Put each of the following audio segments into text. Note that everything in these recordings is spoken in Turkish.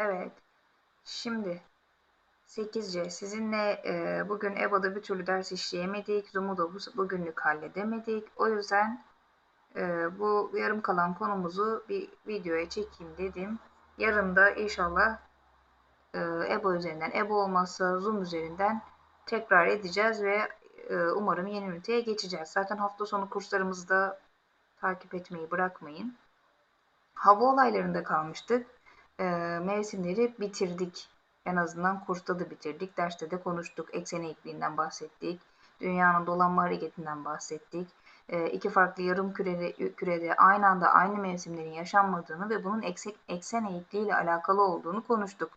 Evet. Şimdi 8C sizinle e, bugün EBA'da bir türlü ders işleyemedik. Zoom'u da bu, bugünlük halledemedik. O yüzden e, bu yarım kalan konumuzu bir videoya çekeyim dedim. Yarın da inşallah e, EBA üzerinden, EBA olmazsa Zoom üzerinden tekrar edeceğiz ve e, umarım yeni üniteye geçeceğiz. Zaten hafta sonu kurslarımızı da takip etmeyi bırakmayın. Hava olaylarında kalmıştık. E, mevsimleri bitirdik. En azından kursta da bitirdik. Derste de konuştuk. Eksen eğikliğinden bahsettik. Dünyanın dolanma hareketinden bahsettik. E, iki farklı yarım kürede, kürede aynı anda aynı mevsimlerin yaşanmadığını ve bunun eksen, eksen eğikliği ile alakalı olduğunu konuştuk.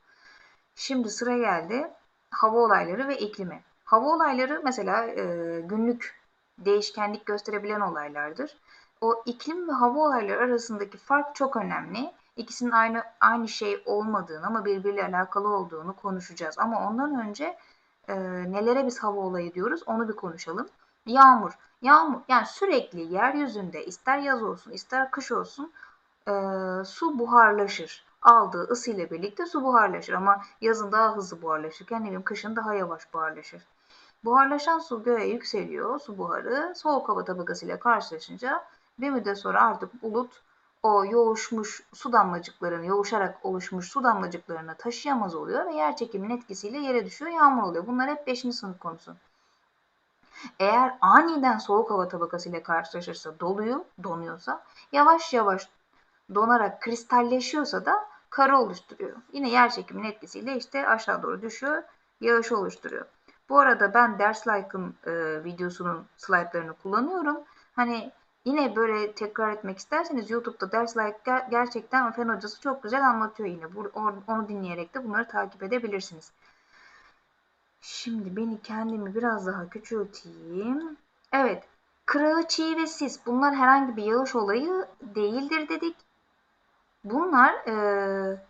Şimdi sıra geldi hava olayları ve iklimi. Hava olayları mesela e, günlük değişkenlik gösterebilen olaylardır. O iklim ve hava olayları arasındaki fark çok önemli. İkisinin aynı aynı şey olmadığını ama birbiriyle alakalı olduğunu konuşacağız. Ama ondan önce e, nelere biz hava olayı diyoruz onu bir konuşalım. Yağmur. Yağmur yani sürekli yeryüzünde ister yaz olsun ister kış olsun e, su buharlaşır. Aldığı ısıyla birlikte su buharlaşır ama yazın daha hızlı buharlaşırken ne bileyim kışın daha yavaş buharlaşır. Buharlaşan su göğe yükseliyor, su buharı soğuk hava tabakasıyla karşılaşınca bir müddet sonra artık bulut o yoğuşmuş su damlacıklarını, yoğuşarak oluşmuş su damlacıklarını taşıyamaz oluyor ve yer çekiminin etkisiyle yere düşüyor, yağmur oluyor. Bunlar hep 5. sınıf konusu. Eğer aniden soğuk hava tabakasıyla karşılaşırsa doluyor, donuyorsa yavaş yavaş donarak kristalleşiyorsa da kara oluşturuyor. Yine yer çekiminin etkisiyle işte aşağı doğru düşüyor, yağış oluşturuyor. Bu arada ben ders like'ın e, videosunun slaytlarını kullanıyorum. Hani yine böyle tekrar etmek isterseniz YouTube'da ders like ger- gerçekten fen hocası çok güzel anlatıyor yine. Bu, onu dinleyerek de bunları takip edebilirsiniz. Şimdi beni kendimi biraz daha küçülteyim. Evet. Kırağı, çiğ ve sis bunlar herhangi bir yağış olayı değildir dedik. Bunlar e,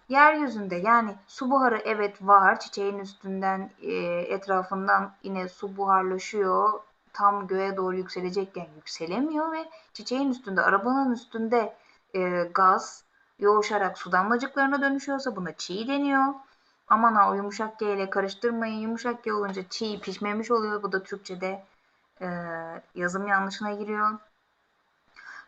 yeryüzünde yani su buharı evet var. Çiçeğin üstünden e, etrafından yine su buharlaşıyor. Tam göğe doğru yükselecekken yükselemiyor ve çiçeğin üstünde, arabanın üstünde e, gaz yoğuşarak su damlacıklarına dönüşüyorsa buna çiğ deniyor. Aman ha o yumuşak G ile karıştırmayın. Yumuşak G olunca çiğ pişmemiş oluyor. Bu da Türkçe'de e, yazım yanlışına giriyor.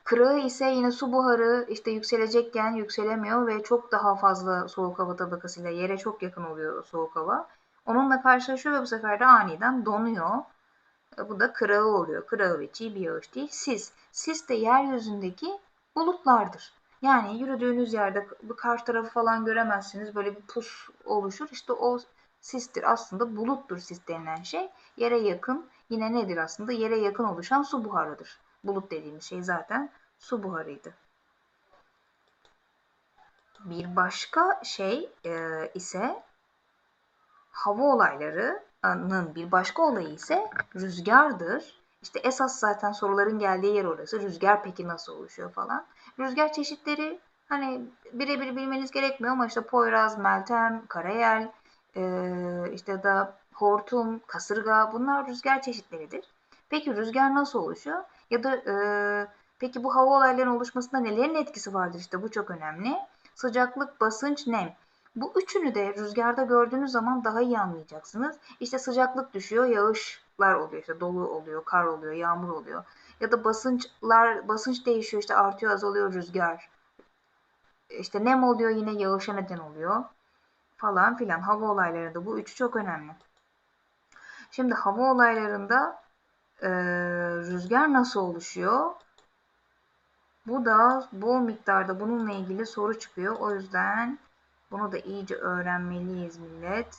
Kırığı ise yine su buharı işte yükselecekken yükselemiyor ve çok daha fazla soğuk hava tabakasıyla yere çok yakın oluyor soğuk hava. Onunla karşılaşıyor ve bu sefer de aniden donuyor. E, bu da kırağı oluyor. Kırağı ve çiğ bir yağış değil. Sis. Sis de yeryüzündeki bulutlardır. Yani yürüdüğünüz yerde bu karşı tarafı falan göremezsiniz. Böyle bir pus oluşur. İşte o sistir. Aslında buluttur sis denilen şey. Yere yakın. Yine nedir aslında? Yere yakın oluşan su buharıdır. Bulut dediğimiz şey zaten su buharıydı. Bir başka şey e, ise hava olaylarının bir başka olayı ise rüzgardır. İşte esas zaten soruların geldiği yer orası. Rüzgar peki nasıl oluşuyor falan. Rüzgar çeşitleri hani birebir bilmeniz gerekmiyor ama işte Poyraz, Meltem, Karayel, e, işte da hortum, kasırga bunlar rüzgar çeşitleridir. Peki rüzgar nasıl oluşuyor? Ya da e, peki bu hava olaylarının oluşmasında nelerin etkisi vardır? İşte bu çok önemli. Sıcaklık, basınç, nem. Bu üçünü de rüzgarda gördüğünüz zaman daha iyi anlayacaksınız. İşte sıcaklık düşüyor, yağışlar oluyor, işte dolu oluyor, kar oluyor, yağmur oluyor. Ya da basınçlar, basınç değişiyor, işte artıyor, azalıyor rüzgar. İşte nem oluyor, yine yağışa neden oluyor falan filan. Hava olaylarında bu üçü çok önemli. Şimdi hava olaylarında e, rüzgar nasıl oluşuyor? Bu da bol miktarda bununla ilgili soru çıkıyor. O yüzden bunu da iyice öğrenmeliyiz millet.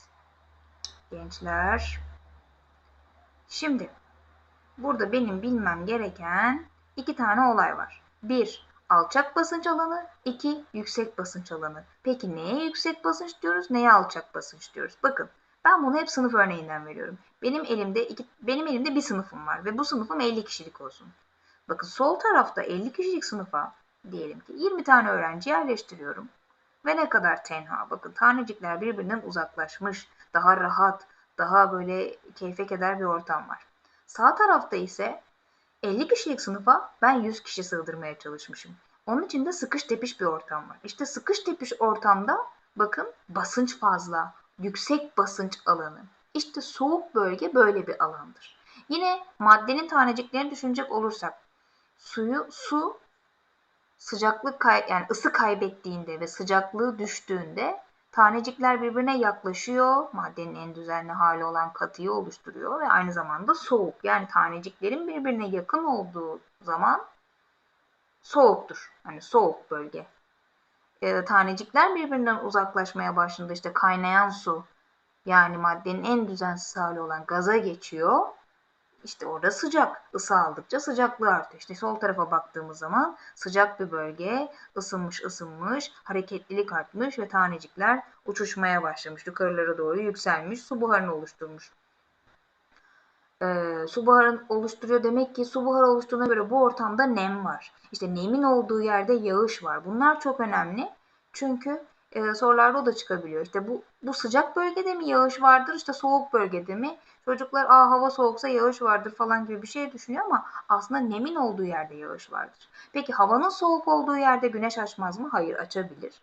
Gençler. Şimdi burada benim bilmem gereken iki tane olay var. Bir, alçak basınç alanı. iki yüksek basınç alanı. Peki neye yüksek basınç diyoruz, neye alçak basınç diyoruz? Bakın ben bunu hep sınıf örneğinden veriyorum. Benim elimde iki, benim elimde bir sınıfım var ve bu sınıfım 50 kişilik olsun. Bakın sol tarafta 50 kişilik sınıfa diyelim ki 20 tane öğrenci yerleştiriyorum. Ve ne kadar tenha. Bakın tanecikler birbirinden uzaklaşmış. Daha rahat, daha böyle keyfe keder bir ortam var. Sağ tarafta ise 50 kişilik sınıfa ben 100 kişi sığdırmaya çalışmışım. Onun için de sıkış tepiş bir ortam var. İşte sıkış tepiş ortamda Bakın basınç fazla, yüksek basınç alanı. İşte soğuk bölge böyle bir alandır. Yine maddenin taneciklerini düşünecek olursak suyu su sıcaklık kay yani ısı kaybettiğinde ve sıcaklığı düştüğünde tanecikler birbirine yaklaşıyor. Maddenin en düzenli hali olan katıyı oluşturuyor ve aynı zamanda soğuk. Yani taneciklerin birbirine yakın olduğu zaman soğuktur. Hani soğuk bölge. E, tanecikler birbirinden uzaklaşmaya başladığında işte kaynayan su yani maddenin en düzensiz hali olan gaza geçiyor. İşte orada sıcak. Isı aldıkça sıcaklığı artıyor. İşte sol tarafa baktığımız zaman sıcak bir bölge, ısınmış ısınmış, hareketlilik artmış ve tanecikler uçuşmaya başlamış. Yukarılara doğru yükselmiş, su buharını oluşturmuş. Ee, su buharını oluşturuyor demek ki su buharı oluştuğuna göre bu ortamda nem var. İşte nemin olduğu yerde yağış var. Bunlar çok önemli. Çünkü e, sorularda o da çıkabiliyor. İşte bu, bu sıcak bölgede mi yağış vardır, işte soğuk bölgede mi? Çocuklar Aa, hava soğuksa yağış vardır falan gibi bir şey düşünüyor ama aslında nemin olduğu yerde yağış vardır. Peki havanın soğuk olduğu yerde güneş açmaz mı? Hayır açabilir.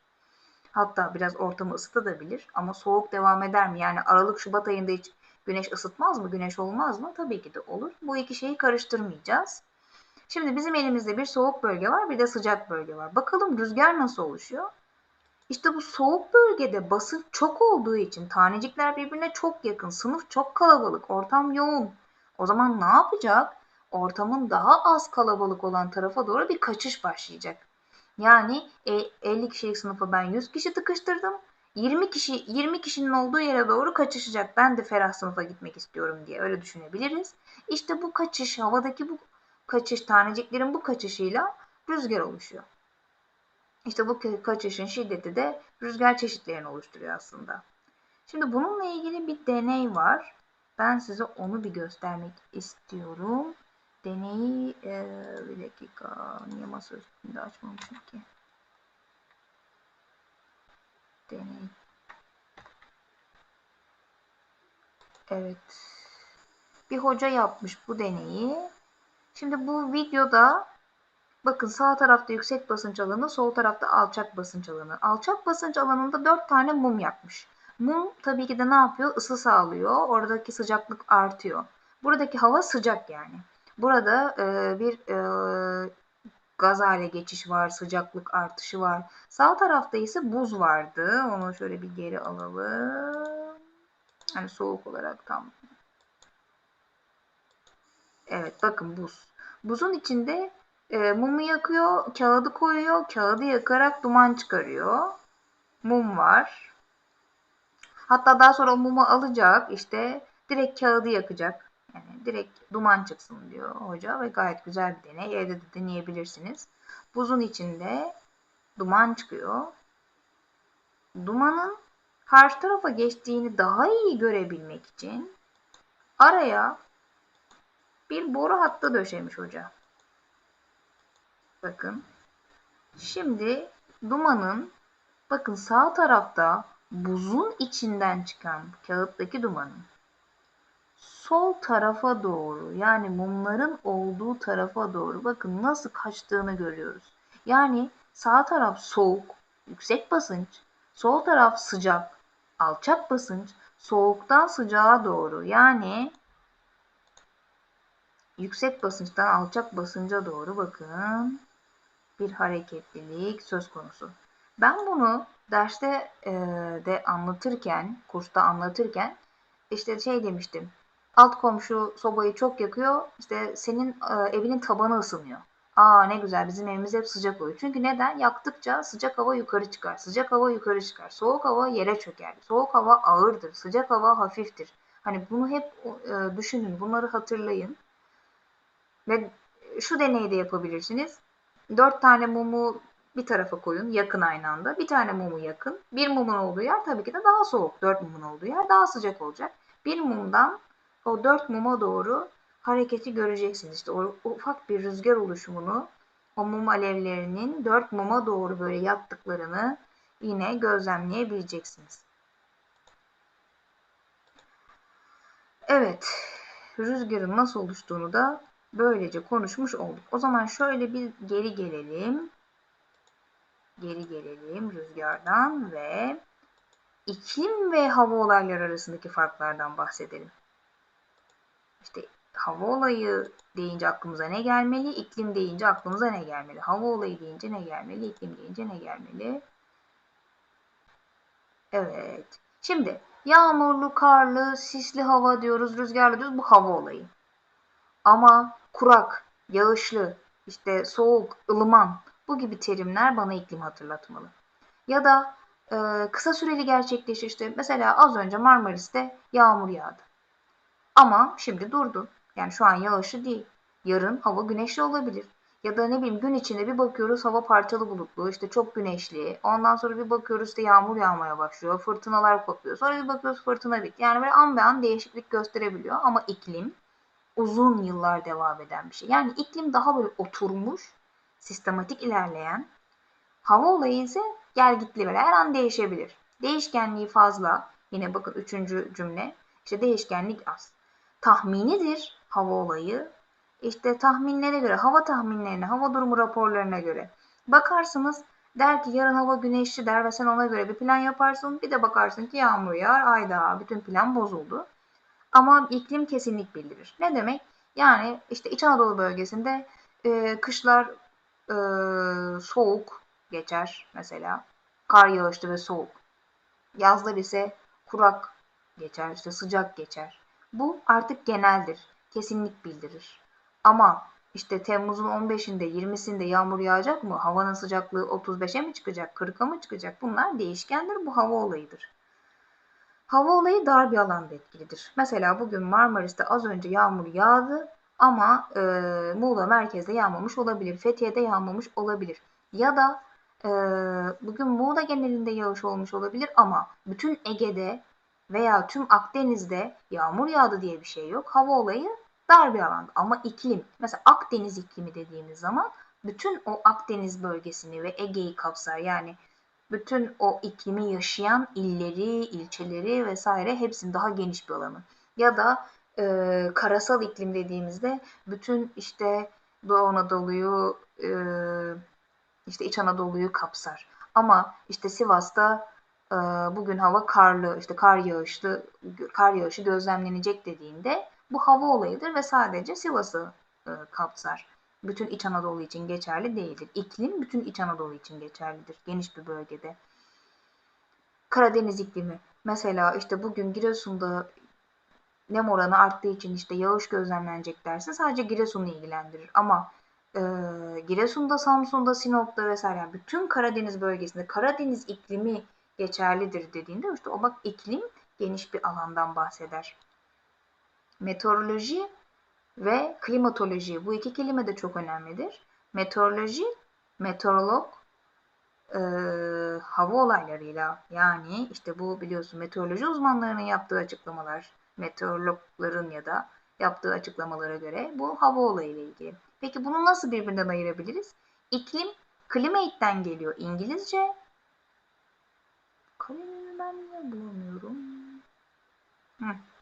Hatta biraz ortamı ısıtabilir ama soğuk devam eder mi? Yani Aralık Şubat ayında hiç güneş ısıtmaz mı? Güneş olmaz mı? Tabii ki de olur. Bu iki şeyi karıştırmayacağız. Şimdi bizim elimizde bir soğuk bölge var bir de sıcak bölge var. Bakalım rüzgar nasıl oluşuyor? İşte bu soğuk bölgede basınç çok olduğu için tanecikler birbirine çok yakın, sınıf çok kalabalık, ortam yoğun. O zaman ne yapacak? Ortamın daha az kalabalık olan tarafa doğru bir kaçış başlayacak. Yani e, 50 kişilik sınıfa ben 100 kişi tıkıştırdım. 20 kişi 20 kişinin olduğu yere doğru kaçışacak. Ben de ferah sınıfa gitmek istiyorum diye öyle düşünebiliriz. İşte bu kaçış havadaki bu kaçış taneciklerin bu kaçışıyla rüzgar oluşuyor. İşte bu kaçışın şiddeti de rüzgar çeşitlerini oluşturuyor aslında. Şimdi bununla ilgili bir deney var. Ben size onu bir göstermek istiyorum. Deneyi e, bir dakika niye masa üstünde açmamışım ki? Deney. Evet. Bir hoca yapmış bu deneyi. Şimdi bu videoda Bakın sağ tarafta yüksek basınç alanı, sol tarafta alçak basınç alanı. Alçak basınç alanında 4 tane mum yakmış. Mum tabii ki de ne yapıyor? Isı sağlıyor. Oradaki sıcaklık artıyor. Buradaki hava sıcak yani. Burada e, bir e, gaz hale geçiş var, sıcaklık artışı var. Sağ tarafta ise buz vardı. Onu şöyle bir geri alalım. Hani soğuk olarak tam. Evet bakın buz. Buzun içinde e, mumu yakıyor, kağıdı koyuyor, kağıdı yakarak duman çıkarıyor. Mum var. Hatta daha sonra o mumu alacak, işte direkt kağıdı yakacak. Yani direkt duman çıksın diyor hoca ve gayet güzel bir deney. Evde de deneyebilirsiniz. Buzun içinde duman çıkıyor. Dumanın karşı tarafa geçtiğini daha iyi görebilmek için araya bir boru hattı döşemiş hoca. Bakın. Şimdi dumanın bakın sağ tarafta buzun içinden çıkan kağıttaki dumanın sol tarafa doğru yani mumların olduğu tarafa doğru bakın nasıl kaçtığını görüyoruz. Yani sağ taraf soğuk, yüksek basınç, sol taraf sıcak, alçak basınç, soğuktan sıcağa doğru yani yüksek basınçtan alçak basınca doğru bakın bir hareketlilik söz konusu. Ben bunu derste e, de anlatırken, kursta anlatırken işte şey demiştim. Alt komşu sobayı çok yakıyor. İşte senin e, evinin tabanı ısınıyor. Aa ne güzel bizim evimiz hep sıcak oluyor. Çünkü neden? Yaktıkça sıcak hava yukarı çıkar. Sıcak hava yukarı çıkar. Soğuk hava yere çöker. Soğuk hava ağırdır. Sıcak hava hafiftir. Hani bunu hep e, düşünün. Bunları hatırlayın. Ve şu deneyi de yapabilirsiniz. Dört tane mumu bir tarafa koyun yakın aynı anda. Bir tane mumu yakın. Bir mumun olduğu yer tabii ki de daha soğuk. Dört mumun olduğu yer daha sıcak olacak. Bir mumdan o dört muma doğru hareketi göreceksiniz. İşte o ufak bir rüzgar oluşumunu o mum alevlerinin dört muma doğru böyle yaktıklarını yine gözlemleyebileceksiniz. Evet, rüzgarın nasıl oluştuğunu da böylece konuşmuş olduk. O zaman şöyle bir geri gelelim. Geri gelelim rüzgardan ve iklim ve hava olayları arasındaki farklardan bahsedelim. İşte hava olayı deyince aklımıza ne gelmeli? İklim deyince aklımıza ne gelmeli? Hava olayı deyince ne gelmeli? İklim deyince ne gelmeli? Evet. Şimdi yağmurlu, karlı, sisli hava diyoruz, rüzgarlı diyoruz. Bu hava olayı. Ama kurak, yağışlı, işte soğuk, ılıman bu gibi terimler bana iklim hatırlatmalı. Ya da e, kısa süreli gerçekleşir işte mesela az önce Marmaris'te yağmur yağdı. Ama şimdi durdu. Yani şu an yağışlı değil. Yarın hava güneşli olabilir. Ya da ne bileyim gün içinde bir bakıyoruz hava parçalı bulutlu, işte çok güneşli. Ondan sonra bir bakıyoruz işte yağmur yağmaya başlıyor, fırtınalar kopuyor. Sonra bir bakıyoruz fırtına bitti. Yani böyle an be an değişiklik gösterebiliyor ama iklim uzun yıllar devam eden bir şey. Yani iklim daha böyle oturmuş, sistematik ilerleyen. Hava olayı ise gelgitli böyle her an değişebilir. Değişkenliği fazla. Yine bakın üçüncü cümle. İşte değişkenlik az. Tahminidir hava olayı. İşte tahminlere göre, hava tahminlerine, hava durumu raporlarına göre bakarsınız der ki yarın hava güneşli der ve sen ona göre bir plan yaparsın. Bir de bakarsın ki yağmur yağar, ayda bütün plan bozuldu. Ama iklim kesinlik bildirir. Ne demek? Yani işte İç Anadolu bölgesinde e, kışlar e, soğuk geçer mesela. Kar yağışlı ve soğuk. Yazlar ise kurak geçer, işte sıcak geçer. Bu artık geneldir. Kesinlik bildirir. Ama işte Temmuz'un 15'inde 20'sinde yağmur yağacak mı? Havanın sıcaklığı 35'e mi çıkacak? 40'a mı çıkacak? Bunlar değişkendir. Bu hava olayıdır. Hava olayı dar bir alanda etkilidir. Mesela bugün Marmaris'te az önce yağmur yağdı ama e, Muğla merkezde yağmamış olabilir. Fethiye'de yağmamış olabilir. Ya da e, bugün Muğla genelinde yağış olmuş olabilir ama bütün Ege'de veya tüm Akdeniz'de yağmur yağdı diye bir şey yok. Hava olayı dar bir alanda ama iklim mesela Akdeniz iklimi dediğimiz zaman bütün o Akdeniz bölgesini ve Ege'yi kapsar. Yani bütün o iklimi yaşayan illeri, ilçeleri vesaire hepsinin daha geniş bir alanı. Ya da e, karasal iklim dediğimizde bütün işte Doğu Anadolu'yu, e, işte İç Anadolu'yu kapsar. Ama işte Sivas'ta e, bugün hava karlı, işte kar yağışlı, kar yağışı gözlemlenecek dediğinde bu hava olayıdır ve sadece Sivas'ı e, kapsar bütün İç Anadolu için geçerli değildir. İklim bütün İç Anadolu için geçerlidir. Geniş bir bölgede. Karadeniz iklimi. Mesela işte bugün Giresun'da nem oranı arttığı için işte yağış gözlemlenecek dersin. Sadece Giresun'u ilgilendirir. Ama e, Giresun'da, Samsun'da, Sinop'ta vesaire yani bütün Karadeniz bölgesinde Karadeniz iklimi geçerlidir dediğinde işte o bak iklim geniş bir alandan bahseder. Meteoroloji ve klimatoloji. Bu iki kelime de çok önemlidir. Meteoroloji, meteorolog, e, hava olaylarıyla yani işte bu biliyorsun meteoroloji uzmanlarının yaptığı açıklamalar, meteorologların ya da yaptığı açıklamalara göre bu hava olayıyla ilgili. Peki bunu nasıl birbirinden ayırabiliriz? İklim, climate'den geliyor İngilizce. Kalemimi ben niye bulamıyorum? Hı.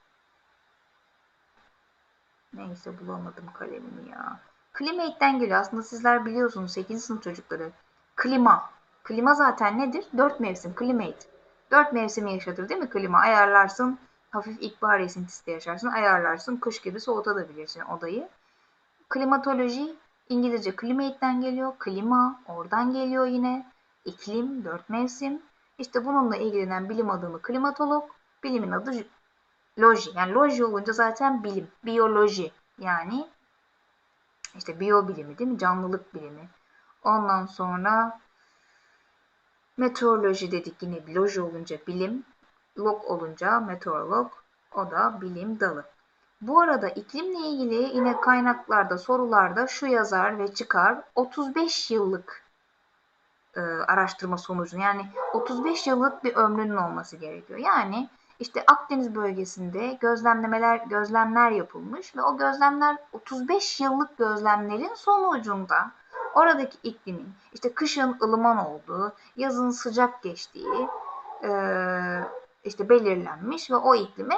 Neyse bulamadım kalemimi ya. Climate'den geliyor. Aslında sizler biliyorsunuz 8. sınıf çocukları. Klima. Klima zaten nedir? Dört mevsim. Climate. Dört mevsimi yaşatır değil mi klima? Ayarlarsın. Hafif ilkbahar esintisi de yaşarsın. Ayarlarsın. Kış gibi soğutabilirsin odayı. Klimatoloji İngilizce climate'den geliyor. Klima oradan geliyor yine. İklim, dört mevsim. İşte bununla ilgilenen bilim adamı klimatolog. Bilimin adı loji. Yani loji olunca zaten bilim. Biyoloji. Yani işte biyobilimi değil mi? Canlılık bilimi. Ondan sonra meteoroloji dedik yine loji olunca bilim. Log olunca meteorolog. O da bilim dalı. Bu arada iklimle ilgili yine kaynaklarda, sorularda şu yazar ve çıkar 35 yıllık e, araştırma sonucu. Yani 35 yıllık bir ömrünün olması gerekiyor. Yani işte Akdeniz bölgesinde gözlemlemeler, gözlemler yapılmış ve o gözlemler 35 yıllık gözlemlerin sonucunda oradaki iklimin işte kışın ılıman olduğu, yazın sıcak geçtiği işte belirlenmiş ve o iklime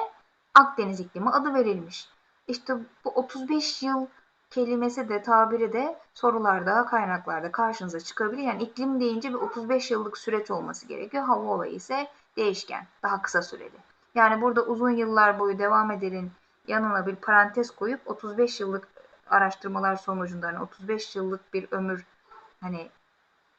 Akdeniz iklimi adı verilmiş. İşte bu 35 yıl kelimesi de tabiri de sorularda, kaynaklarda karşınıza çıkabilir. Yani iklim deyince bir 35 yıllık süreç olması gerekiyor. Hava olayı ise değişken, daha kısa süreli. Yani burada uzun yıllar boyu devam edenin yanına bir parantez koyup 35 yıllık araştırmalar sonucunda hani 35 yıllık bir ömür hani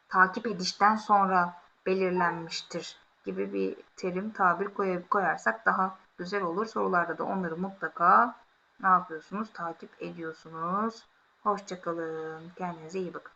takip edişten sonra belirlenmiştir gibi bir terim, tabir koyarsak daha güzel olur. Sorularda da onları mutlaka ne yapıyorsunuz? Takip ediyorsunuz. Hoşçakalın. Kendinize iyi bakın.